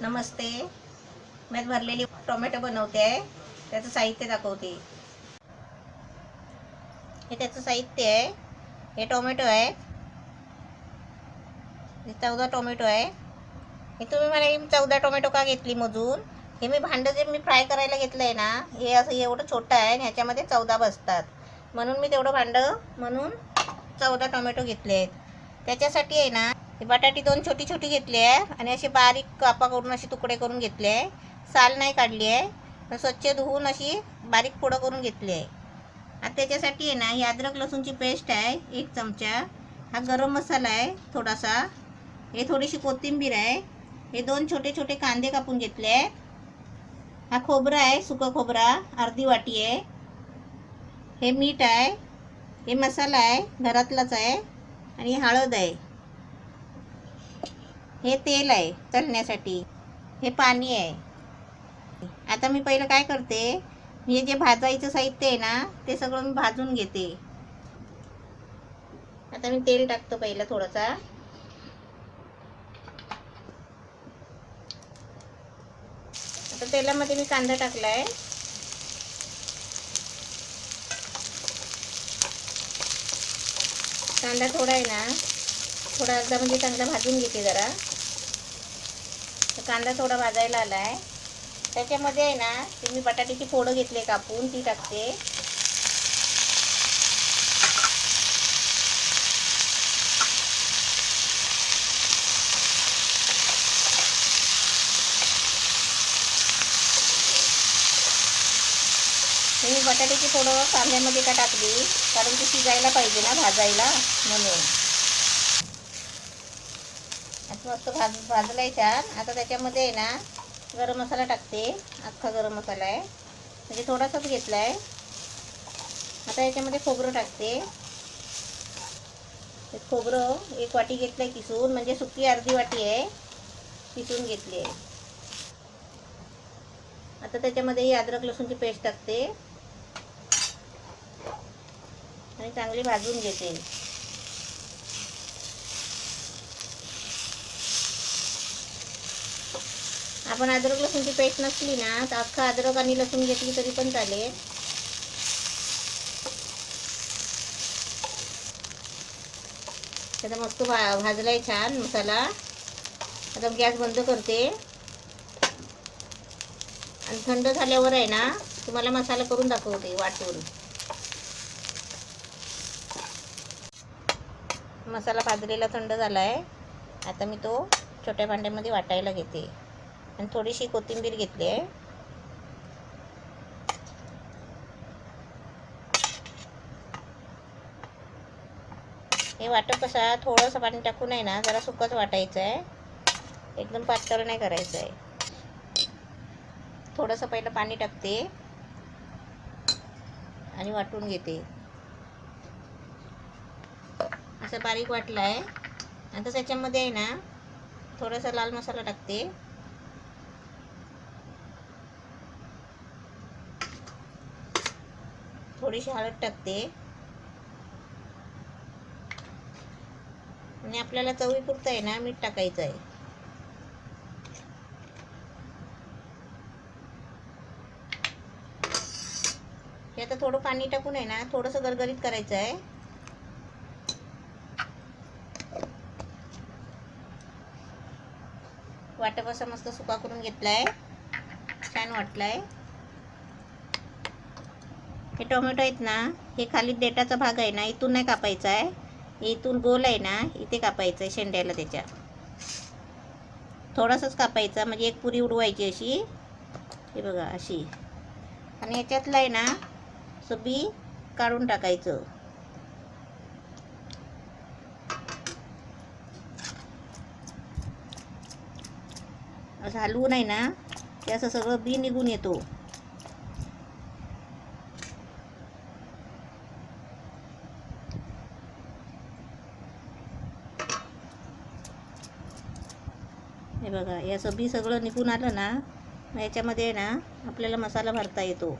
नमस्ते. मी भरलेली टोमॅटो बनवते. आहे त्याचं साहित्य दाखवते. हे त्याचं साहित्य आहे. हे टोमॅटो आहे. हे चौदा टोमॅटो आहे. हे तुम्ही मला चौदा टोमॅटो का घेतली मोजून? हे मी भांडं जे मी फ्राय करायला घेतलं आहे ना हे असं एवढं छोटं आहे आणि ह्याच्यामध्ये चौदा बसतात. म्हणून मी तेवढं भांडं म्हणून चौदा टोमॅटो घेतले आहेत. त्याच्यासाठी आहे ना हे बटाटी दोन छोटी छोटी घेतली आहे आणि अशी बारीक कापा करून अशी तुकडे करून घेतले आहे. साल नाही काढली आहे. स्वच्छ धुवून अशी बारीक फोडं करून घेतली आहे. आता त्याच्यासाठी आहे ना ही अद्रक लसूणची पेस्ट आहे एक चमचा. हा गरम मसाला आहे थोडासा. हे थोडीशी कोथिंबीर आहे. हे दोन छोटे छोटे कांदे कापून घेतले आहेत. हा खोबरा आहे सुकं खोबरा अर्धी वाटी आहे. हे मीठ आहे. हे मसाला आहे घरातलाच आहे आणि हळद आहे. हे तेल आहे तळण्यासाठी. हे पाणी आहे. आता मी पहिलं काय करते हे जे भाजायचं साहित्य आहे ना ते सगळं मी भाजून घेते. आता मी तेल टाकतो पहिलं थोडंसा. आता तेलामध्ये मी कांदा टाकलाय. कांदा थोडा आहे ना थोडा एकदा म्हणजे चांगला भाजून घेते जरा. तर कांदा थोडा भाजायला आला आहे त्याच्यामध्ये आहे ना ते मी बटाट्याची फोडं घेतले कापून ती टाकते. बटाट्याची थोडं कांद्यामध्ये का टाकली? कारण ती शिजायला पाहिजे ना भाजायला म्हणून. आता मस्त भाज भाजलाय छान. आता त्याच्यामध्ये आहे ना गरम मसाला टाकते. अख्खा गरम मसाला आहे. म्हणजे थोडासाच घेतला आहे आता याच्यामध्ये खोबरं टाकते. खोबरं एक वाटी घेतलं आहे किसून. म्हणजे सुकी अर्धी वाटी आहे. किसून घेतली आहे. आता त्याच्यामध्ये ही अद्रक लसूणची पेस्ट टाकते. आणि चांगली भाजून घेते. आपण अद्रक लसूणची पेस्ट नसली ना तर अख्खा अद्रक आणि लसूण घेतली तरी पण चालेल. त्याचा मस्त भा भाजलाय छान मसाला. आता गॅस बंद करते. आणि थंड झाल्यावर आहे ना तुम्हाला मसाला करून दाखवते वाटून. मसाला भाजलेला थंड झाला आहे आता मी तो छोट्या भांड्यामध्ये वाटायला घेते. आणि थोडीशी कोथिंबीर घेतली आहे. हे वाटप कसा थोडंसं पाणी टाकून आहे ना जरा सुकंच वाटायचं आहे एकदम पातळ नाही करायचं आहे थोडंसं पहिलं पाणी टाकते. आणि वाटून घेते. असं बारीक वाटलं आहे आता त्याच्यामध्ये आहे ना थोडासा लाल मसाला टाकते. थोडीशी हळद टाकते. आणि आपल्याला चवीपुरतं आहे ना मीठ टाकायचं आहे. हे आता थोडं पाणी टाकून आहे ना थोडंसं गरगरीत करायचं आहे. वाटप असा मस्त सुका करून घेतला आहे छान वाटला आहे हे टोमॅटो आहेत ना हे खाली देटाचा भाग आहे ना इथून नाही कापायचा आहे इथून गोल आहे ना इथे कापायचं आहे शेंड्याला त्याच्या थोडासाच कापायचा म्हणजे एक पुरी उडवायची अशी. हे बघा अशी. आणि याच्यातलं आहे ना बी काढून टाकायचं. असं हलवून आहे ना ते असं सगळं बी निघून येतो. हे बघा याचं बी सगळं निघून आलं ना याच्यामध्ये आहे ना आपल्याला मसाला भरता येतो.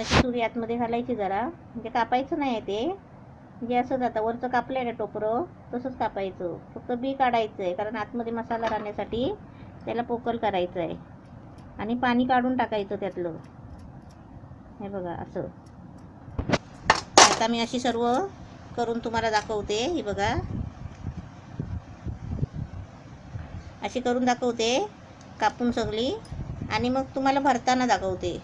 अशी तुरी आतमध्ये घालायची जरा. म्हणजे कापायचं नाही आहे ते. म्हणजे जे असं जातं वरचं कापलं आहे ना टोपरं तसंच कापायचं. फक्त बी काढायचं आहे कारण आतमध्ये मसाला राहण्यासाठी त्याला पोकल करायचं आहे आणि पाणी काढून टाकायचं त्यातलं. हे बघा असं. आता मी अशी सर्व करून तुम्हाला दाखवते ही बघा. अशी करून दाखवते कापून सगळी. आणि मग तुम्हाला भरताना दाखवते.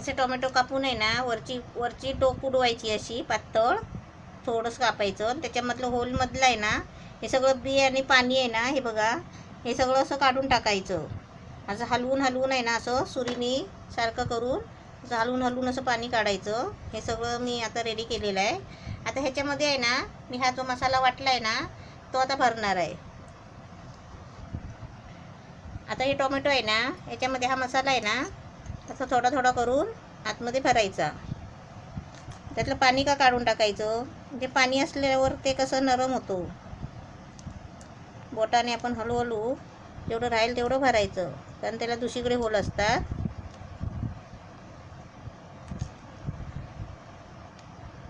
असे टोमॅटो कापून आहे ना वरची वरची टोक उडवायची अशी पातळ थोडंसं कापायचं. आणि त्याच्यामधलं होलमधलं आहे ना हे सगळं बी आणि पाणी आहे ना हे बघा हे सगळं असं काढून टाकायचं. असं हलवून हलवून आहे ना असं सुरीनी सारखं करून असं हलवून हलवून असं पाणी काढायचं. हे सगळं मी आता रेडी केलेलं आहे. आता ह्याच्यामध्ये आहे ना मी हा जो मसाला वाटला आहे ना तो आता भरणार आहे. आता हे टोमॅटो आहे ना याच्यामध्ये हा मसाला आहे ना असं थोडा थोडा करून आतमध्ये भरायचा. त्यातलं पाणी का काढून टाकायचं? म्हणजे पाणी असल्यावर ते कसं नरम होतो? बोटाने आपण हळूहळू जेवढं राहील तेवढं भरायचं. कारण त्याला दुसरीकडे होल असतात.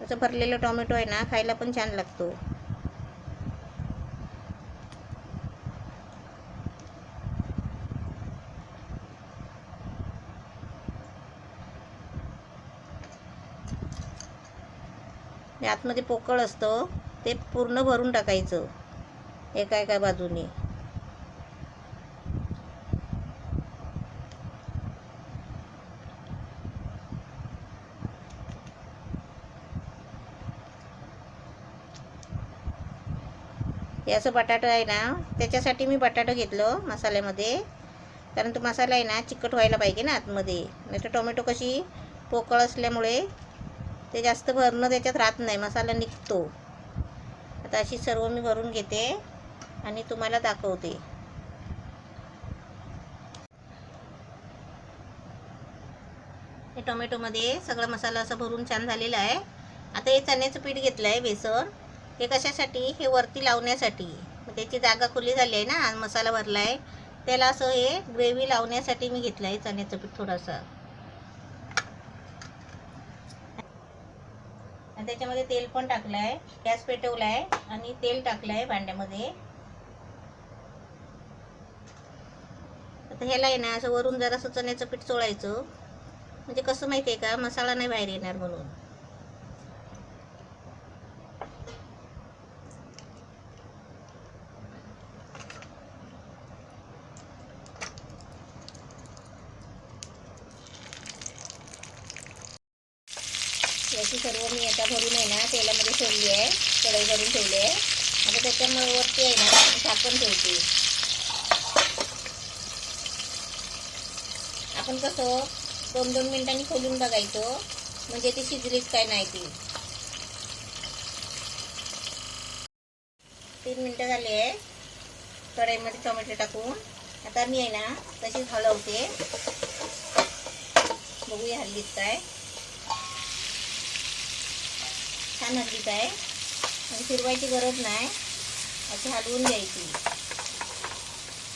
असं भरलेलं टोमॅटो आहे ना खायला पण छान लागतो. आतमध्ये पोकळ असतं ते पूर्ण भरून टाकायचं. एका एका बाजूने? हे असं बटाटा आहे ना त्याच्यासाठी मी बटाटा घेतलं मसाल्यामध्ये. कारण तो मसाला आहे ना चिकट व्हायला पाहिजे ना आतमध्ये. नाही तर टोमॅटो कशी पोकळ असल्यामुळे ते जास्त भरणं त्याच्यात राहत नाही मसाला निघतो. आता अशी सर्व मी भरून घेते आणि तुम्हाला दाखवते. हे टोमॅटोमध्ये सगळा मसाला असा भरून छान झालेला आहे. आता हे चण्याचं पीठ घेतलं आहे बेसन. हे कशासाठी? हे वरती लावण्यासाठी. मग त्याची जागा खुली झाली आहे ना मसाला भरला आहे त्याला असं हे ग्रेव्ही लावण्यासाठी मी घेतलं आहे चण्याचं पीठ थोडंसं. आणि त्याच्यामध्ये तेल पण टाकलं आहे गॅस पेटवला आहे आणि तेल टाकलं आहे भांड्यामध्ये. आता ह्याला आहे ना असं वरून जरासं चण्याचं पीठ चोळायचं म्हणजे कसं माहिती आहे का मसाला नाही बाहेर येणार म्हणून. याची सर्व मी आता भरून आहे ना तेलामध्ये ठेवली आहे. कढई भरून ठेवली आहे. आता त्याच्यामुळे वरती आहे ना झाकण ठेवते. आपण कसं दोन दोन मिनिटांनी खोलून बघायचं. म्हणजे ती शिजलीच काय नाही ती. तीन मिनटं झाली आहे. कढईमध्ये टोमॅटो टाकून. आता मी आहे ना तशीच हलवते. बघूया हल्लीच काय. छान हल्लीत आहे. आणि फिरवायची गरज नाही. अशी हलवून घ्यायची.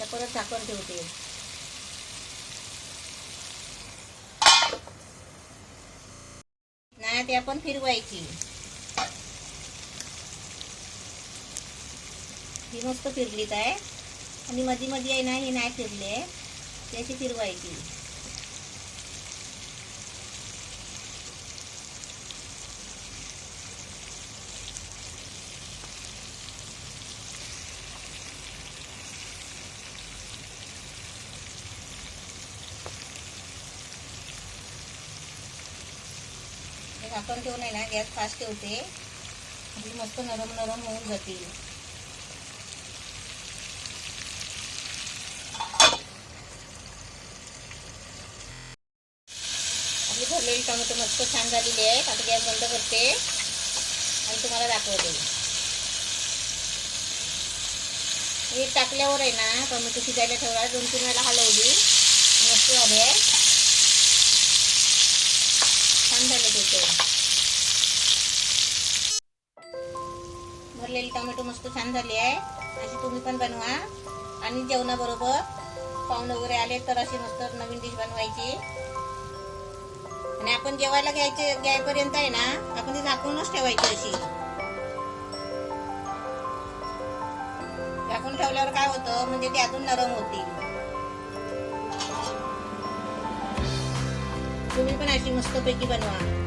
तर परत झाकण ठेवते. नाही ते आपण फिरवायची. ही मस्त फिरलीच आहे. आणि मधी मध्ये आहे ना ही नाही फिरले. त्याची फिरवायची. झाकण ठेवून आहे ना गॅस फास्ट ठेवते. म्हणजे मस्त नरम नरम होऊन जातील. आपली भरलेली टोमॅटो मस्त छान झालेली आहे आता गॅस बंद करते. आणि तुम्हाला दाखवते. हे टाकल्यावर आहे ना टोमॅटो शिजायला ठेवला दोन तीन वेळेला हलवली. मस्त झाली आहे छान झाले तिथे भरलेली टोमॅटो मस्त छान झाली आहे. अशी तुम्ही पण बनवा. आणि जेवणाबरोबर पाहुणे वगैरे आले तर अशी मस्त नवीन डिश बनवायची. आणि आपण जेवायला घ्यायचे घ्यायपर्यंत आहे ना आपण ती झाकूनच ठेवायची अशी. झाकून ठेवल्यावर काय होतं म्हणजे ती अजून नरम होती. तुम्ही पण अशी मस्तपैकी बनवा.